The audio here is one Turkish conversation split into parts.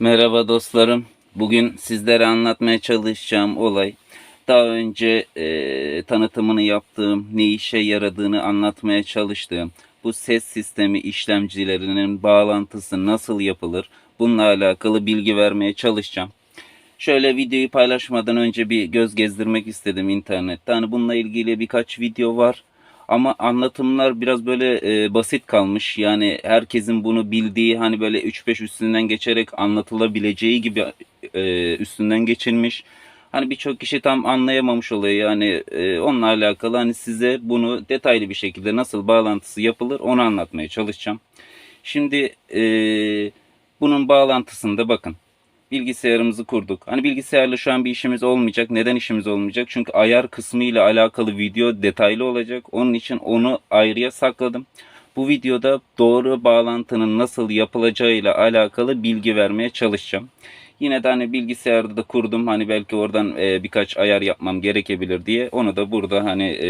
Merhaba dostlarım. Bugün sizlere anlatmaya çalışacağım olay daha önce e, tanıtımını yaptığım, ne işe yaradığını anlatmaya çalıştığım bu ses sistemi işlemcilerinin bağlantısı nasıl yapılır bununla alakalı bilgi vermeye çalışacağım. Şöyle videoyu paylaşmadan önce bir göz gezdirmek istedim internette. Hani bununla ilgili birkaç video var. Ama anlatımlar biraz böyle e, basit kalmış. Yani herkesin bunu bildiği hani böyle 3-5 üstünden geçerek anlatılabileceği gibi e, üstünden geçilmiş. Hani birçok kişi tam anlayamamış olayı yani e, onunla alakalı hani size bunu detaylı bir şekilde nasıl bağlantısı yapılır onu anlatmaya çalışacağım. Şimdi e, bunun bağlantısında bakın bilgisayarımızı kurduk. Hani bilgisayarla şu an bir işimiz olmayacak. Neden işimiz olmayacak? Çünkü ayar kısmı ile alakalı video detaylı olacak. Onun için onu ayrıya sakladım. Bu videoda doğru bağlantının nasıl yapılacağıyla alakalı bilgi vermeye çalışacağım. Yine de hani bilgisayarda da kurdum. Hani belki oradan e, birkaç ayar yapmam gerekebilir diye. Onu da burada hani e,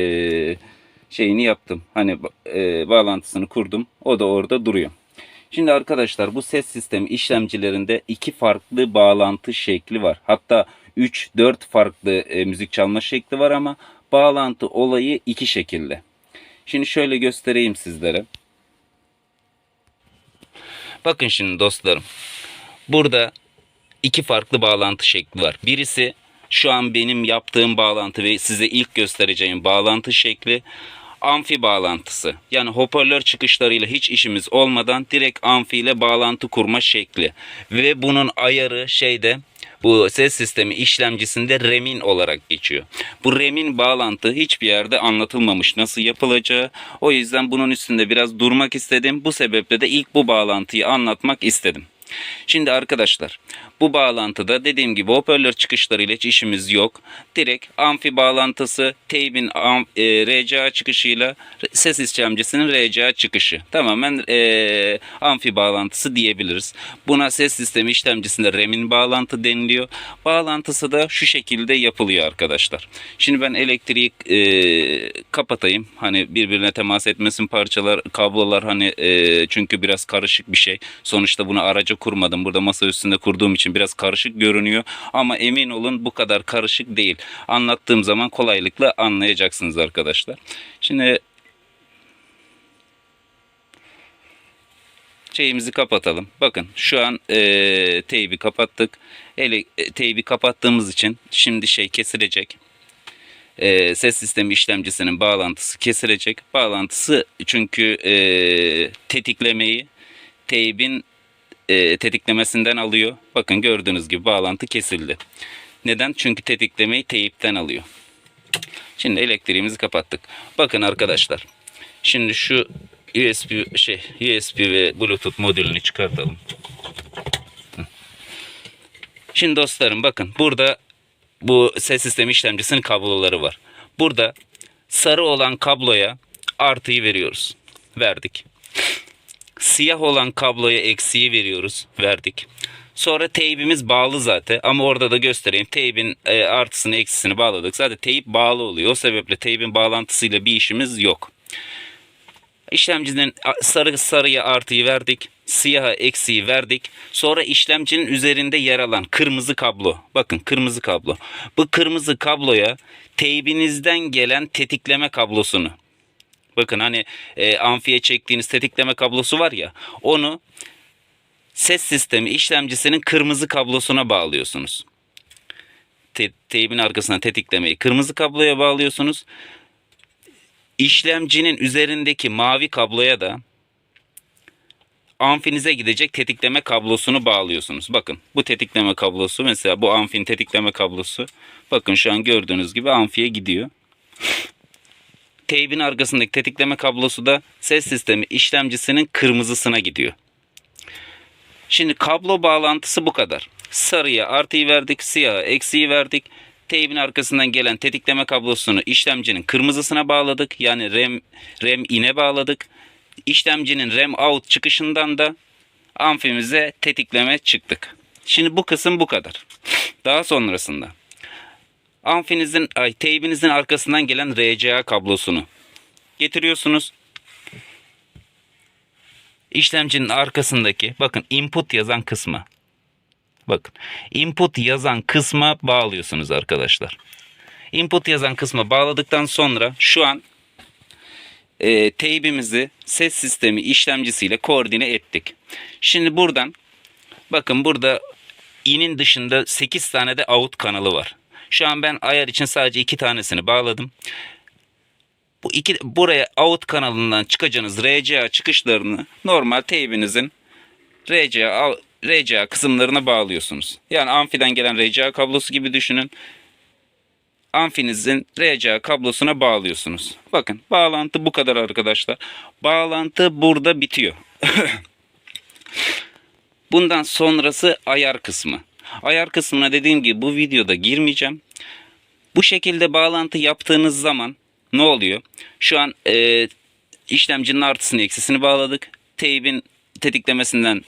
şeyini yaptım. Hani e, bağlantısını kurdum. O da orada duruyor. Şimdi arkadaşlar bu ses sistemi işlemcilerinde iki farklı bağlantı şekli var. Hatta 3-4 farklı e, müzik çalma şekli var ama bağlantı olayı iki şekilde. Şimdi şöyle göstereyim sizlere. Bakın şimdi dostlarım. Burada iki farklı bağlantı şekli var. Birisi şu an benim yaptığım bağlantı ve size ilk göstereceğim bağlantı şekli amfi bağlantısı. Yani hoparlör çıkışlarıyla hiç işimiz olmadan direkt amfi ile bağlantı kurma şekli. Ve bunun ayarı şeyde bu ses sistemi işlemcisinde remin olarak geçiyor. Bu remin bağlantı hiçbir yerde anlatılmamış nasıl yapılacağı. O yüzden bunun üstünde biraz durmak istedim. Bu sebeple de ilk bu bağlantıyı anlatmak istedim. Şimdi arkadaşlar bu bağlantıda dediğim gibi hoparlör çıkışlarıyla hiç işimiz yok. Direkt amfi bağlantısı teybin am, e, RCA çıkışıyla ses işlemcisinin RCA çıkışı. Tamamen e, amfi bağlantısı diyebiliriz. Buna ses sistemi işlemcisinde remin bağlantı deniliyor. Bağlantısı da şu şekilde yapılıyor arkadaşlar. Şimdi ben elektriği e, kapatayım. Hani birbirine temas etmesin parçalar, kablolar hani e, çünkü biraz karışık bir şey. Sonuçta bunu araca kurmadım. Burada masa üstünde kurduğum için biraz karışık görünüyor. Ama emin olun bu kadar karışık değil. Anlattığım zaman kolaylıkla anlayacaksınız arkadaşlar. Şimdi şeyimizi kapatalım. Bakın şu an e, teybi kapattık. Ele, e, teybi kapattığımız için şimdi şey kesilecek. E, ses sistemi işlemcisinin bağlantısı kesilecek. Bağlantısı çünkü e, tetiklemeyi teybin e, tetiklemesinden alıyor. Bakın gördüğünüz gibi bağlantı kesildi. Neden? Çünkü tetiklemeyi teyipten alıyor. Şimdi elektriğimizi kapattık. Bakın arkadaşlar. Şimdi şu USB şey USB ve Bluetooth modülünü çıkartalım. Şimdi dostlarım bakın burada bu ses sistemi işlemcisinin kabloları var. Burada sarı olan kabloya artıyı veriyoruz. Verdik. Siyah olan kabloya eksiği veriyoruz. Verdik. Sonra teybimiz bağlı zaten ama orada da göstereyim. Teybin e, artısını eksisini bağladık. Zaten teyip bağlı oluyor. O sebeple teybin bağlantısıyla bir işimiz yok. İşlemcinin sarı sarıya artıyı verdik. Siyaha eksiği verdik. Sonra işlemcinin üzerinde yer alan kırmızı kablo. Bakın kırmızı kablo. Bu kırmızı kabloya teybinizden gelen tetikleme kablosunu. Bakın hani e, amfiye çektiğiniz tetikleme kablosu var ya. Onu ses sistemi işlemcisinin kırmızı kablosuna bağlıyorsunuz. Te- teybin arkasına tetiklemeyi kırmızı kabloya bağlıyorsunuz. İşlemcinin üzerindeki mavi kabloya da amfinize gidecek tetikleme kablosunu bağlıyorsunuz. Bakın bu tetikleme kablosu mesela bu amfin tetikleme kablosu. Bakın şu an gördüğünüz gibi amfiye gidiyor. Teybin arkasındaki tetikleme kablosu da ses sistemi işlemcisinin kırmızısına gidiyor. Şimdi kablo bağlantısı bu kadar. Sarıya artıyı verdik, siyaha eksiği verdik. Teybin arkasından gelen tetikleme kablosunu işlemcinin kırmızısına bağladık. Yani RAM, RAM in'e bağladık. İşlemcinin RAM out çıkışından da amfimize tetikleme çıktık. Şimdi bu kısım bu kadar. Daha sonrasında amfinizin, ay, teybinizin arkasından gelen RCA kablosunu getiriyorsunuz. İşlemcinin arkasındaki bakın input yazan kısmı Bakın. Input yazan kısma bağlıyorsunuz arkadaşlar. Input yazan kısma bağladıktan sonra şu an e, teybimizi ses sistemi işlemcisiyle koordine ettik. Şimdi buradan bakın burada in'in dışında 8 tane de out kanalı var. Şu an ben ayar için sadece 2 tanesini bağladım. Bu iki buraya out kanalından çıkacağınız RCA çıkışlarını normal teybinizin RCA RCA kısımlarına bağlıyorsunuz. Yani amfiden gelen RCA kablosu gibi düşünün. Amfinizin RCA kablosuna bağlıyorsunuz. Bakın bağlantı bu kadar arkadaşlar. Bağlantı burada bitiyor. Bundan sonrası ayar kısmı. Ayar kısmına dediğim gibi bu videoda girmeyeceğim. Bu şekilde bağlantı yaptığınız zaman ne oluyor? Şu an e, işlemcinin artısını eksisini bağladık. Teybin tetiklemesinden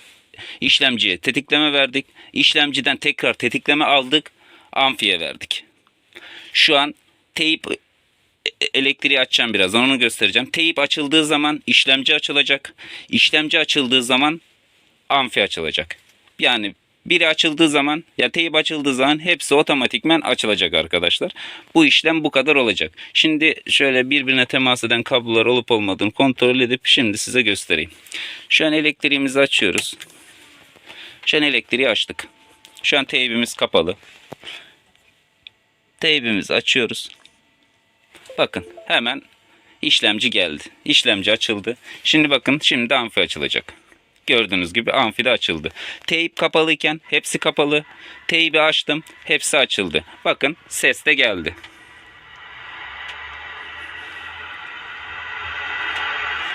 işlemciye tetikleme verdik. İşlemciden tekrar tetikleme aldık. Amfiye verdik. Şu an teyip e, elektriği açacağım birazdan onu göstereceğim. Teyip açıldığı zaman işlemci açılacak. İşlemci açıldığı zaman amfi açılacak. Yani biri açıldığı zaman ya teyip açıldığı zaman hepsi otomatikmen açılacak arkadaşlar. Bu işlem bu kadar olacak. Şimdi şöyle birbirine temas eden kablolar olup olmadığını kontrol edip şimdi size göstereyim. Şu an elektriğimizi açıyoruz. Şu an elektriği açtık. Şu an teybimiz kapalı. Teybimizi açıyoruz. Bakın hemen işlemci geldi. İşlemci açıldı. Şimdi bakın şimdi amfi açılacak. Gördüğünüz gibi amfi de açıldı. Teyip kapalıyken hepsi kapalı. Teybi açtım. Hepsi açıldı. Bakın ses de geldi.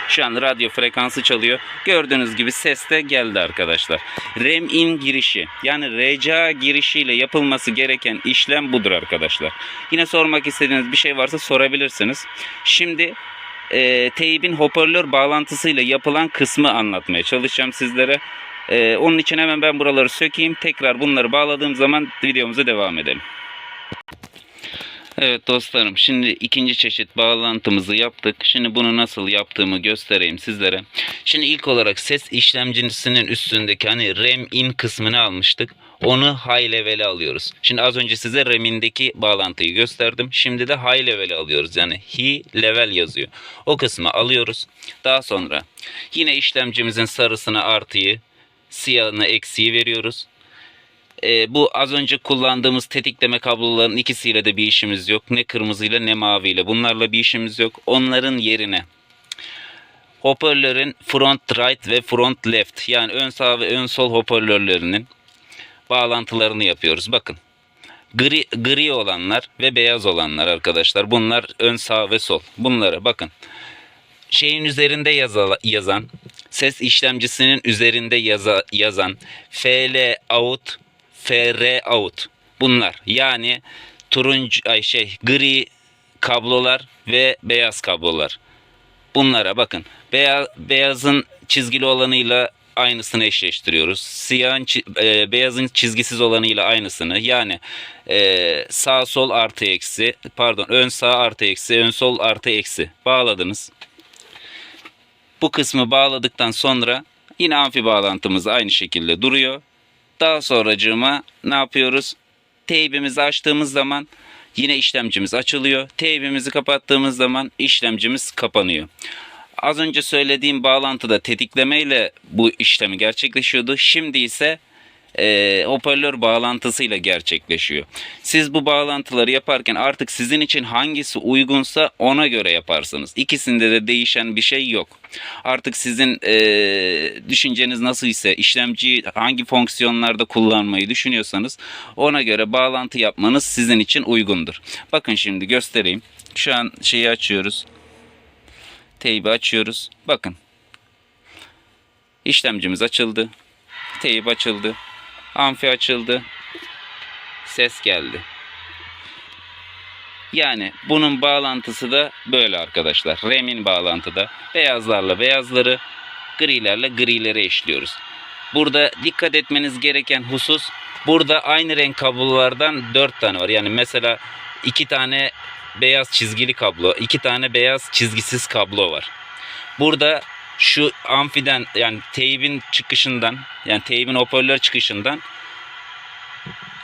Şu an radyo frekansı çalıyor. Gördüğünüz gibi ses de geldi arkadaşlar. RAM in girişi yani RCA girişiyle yapılması gereken işlem budur arkadaşlar. Yine sormak istediğiniz bir şey varsa sorabilirsiniz. Şimdi e, teybin hoparlör bağlantısıyla yapılan kısmı anlatmaya çalışacağım sizlere. E, onun için hemen ben buraları sökeyim. Tekrar bunları bağladığım zaman videomuza devam edelim. Evet dostlarım şimdi ikinci çeşit bağlantımızı yaptık. Şimdi bunu nasıl yaptığımı göstereyim sizlere. Şimdi ilk olarak ses işlemcisinin üstündeki hani RAM in kısmını almıştık. Onu high level'e alıyoruz. Şimdi az önce size RAM'indeki bağlantıyı gösterdim. Şimdi de high level'e alıyoruz. Yani high level yazıyor. O kısmı alıyoruz. Daha sonra yine işlemcimizin sarısına artıyı, siyahına eksiği veriyoruz. E, bu az önce kullandığımız tetikleme kabloların ikisiyle de bir işimiz yok. Ne kırmızıyla ne maviyle. Bunlarla bir işimiz yok. Onların yerine hoparlörün front right ve front left yani ön sağ ve ön sol hoparlörlerinin bağlantılarını yapıyoruz. Bakın. Gri, gri olanlar ve beyaz olanlar arkadaşlar. Bunlar ön sağ ve sol. Bunlara bakın. Şeyin üzerinde yaza, yazan ses işlemcisinin üzerinde yaza, yazan FL out FR out. Bunlar yani turuncu ay şey gri kablolar ve beyaz kablolar. Bunlara bakın. Beyaz, beyazın çizgili olanıyla aynısını eşleştiriyoruz. Siyahın e, beyazın çizgisiz olanıyla aynısını. Yani e, sağ sol artı eksi pardon ön sağ artı eksi ön sol artı eksi bağladınız. Bu kısmı bağladıktan sonra yine amfi bağlantımız aynı şekilde duruyor. Daha sonracığıma ne yapıyoruz? Teybimizi açtığımız zaman yine işlemcimiz açılıyor. Teybimizi kapattığımız zaman işlemcimiz kapanıyor. Az önce söylediğim bağlantıda tetiklemeyle bu işlemi gerçekleşiyordu. Şimdi ise e, hoparlör bağlantısıyla gerçekleşiyor. Siz bu bağlantıları yaparken artık sizin için hangisi uygunsa ona göre yaparsınız. İkisinde de değişen bir şey yok. Artık sizin e, düşünceniz nasıl ise işlemciyi hangi fonksiyonlarda kullanmayı düşünüyorsanız ona göre bağlantı yapmanız sizin için uygundur. Bakın şimdi göstereyim. Şu an şeyi açıyoruz. Teybi açıyoruz. Bakın. İşlemcimiz açıldı. Teyip açıldı. Amfi açıldı. Ses geldi. Yani bunun bağlantısı da böyle arkadaşlar. RAM'in bağlantıda beyazlarla beyazları, grilerle grileri eşliyoruz. Burada dikkat etmeniz gereken husus burada aynı renk kablolardan 4 tane var. Yani mesela 2 tane beyaz çizgili kablo, 2 tane beyaz çizgisiz kablo var. Burada şu amfiden yani teybin çıkışından yani teybin hoparlör çıkışından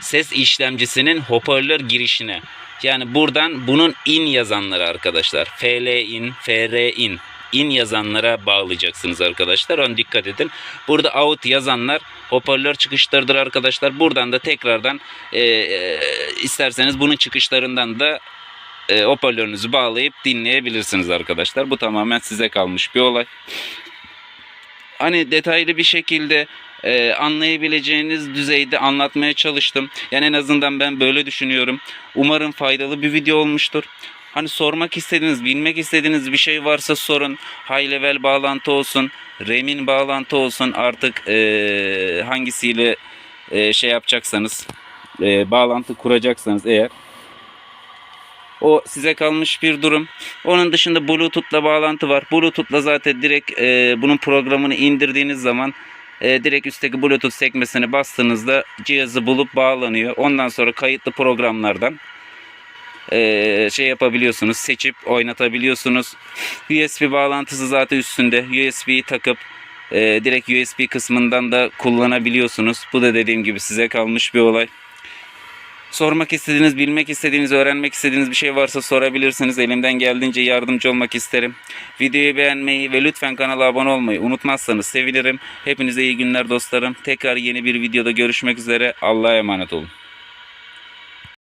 ses işlemcisinin hoparlör girişine. Yani buradan bunun in yazanları arkadaşlar. FL in, FR in. in yazanlara bağlayacaksınız arkadaşlar. Ona dikkat edin. Burada out yazanlar hoparlör çıkışlarıdır arkadaşlar. Buradan da tekrardan e, e, isterseniz bunun çıkışlarından da e, hoparlörünüzü bağlayıp dinleyebilirsiniz arkadaşlar. Bu tamamen size kalmış bir olay. Hani detaylı bir şekilde e, anlayabileceğiniz düzeyde anlatmaya çalıştım. Yani en azından ben böyle düşünüyorum. Umarım faydalı bir video olmuştur. Hani sormak istediğiniz, bilmek istediğiniz bir şey varsa sorun. High level bağlantı olsun, RAM'in bağlantı olsun. Artık e, hangisiyle e, şey yapacaksanız, e, bağlantı kuracaksanız eğer o size kalmış bir durum. Onun dışında Bluetooth'la bağlantı var. Bluetooth'la zaten direkt e, bunun programını indirdiğiniz zaman e, direkt üstteki Bluetooth sekmesine bastığınızda cihazı bulup bağlanıyor. Ondan sonra kayıtlı programlardan e, şey yapabiliyorsunuz. Seçip oynatabiliyorsunuz. USB bağlantısı zaten üstünde. USB'yi takıp e, direkt USB kısmından da kullanabiliyorsunuz. Bu da dediğim gibi size kalmış bir olay. Sormak istediğiniz, bilmek istediğiniz, öğrenmek istediğiniz bir şey varsa sorabilirsiniz. Elimden geldiğince yardımcı olmak isterim. Videoyu beğenmeyi ve lütfen kanala abone olmayı unutmazsanız sevinirim. Hepinize iyi günler dostlarım. Tekrar yeni bir videoda görüşmek üzere. Allah'a emanet olun.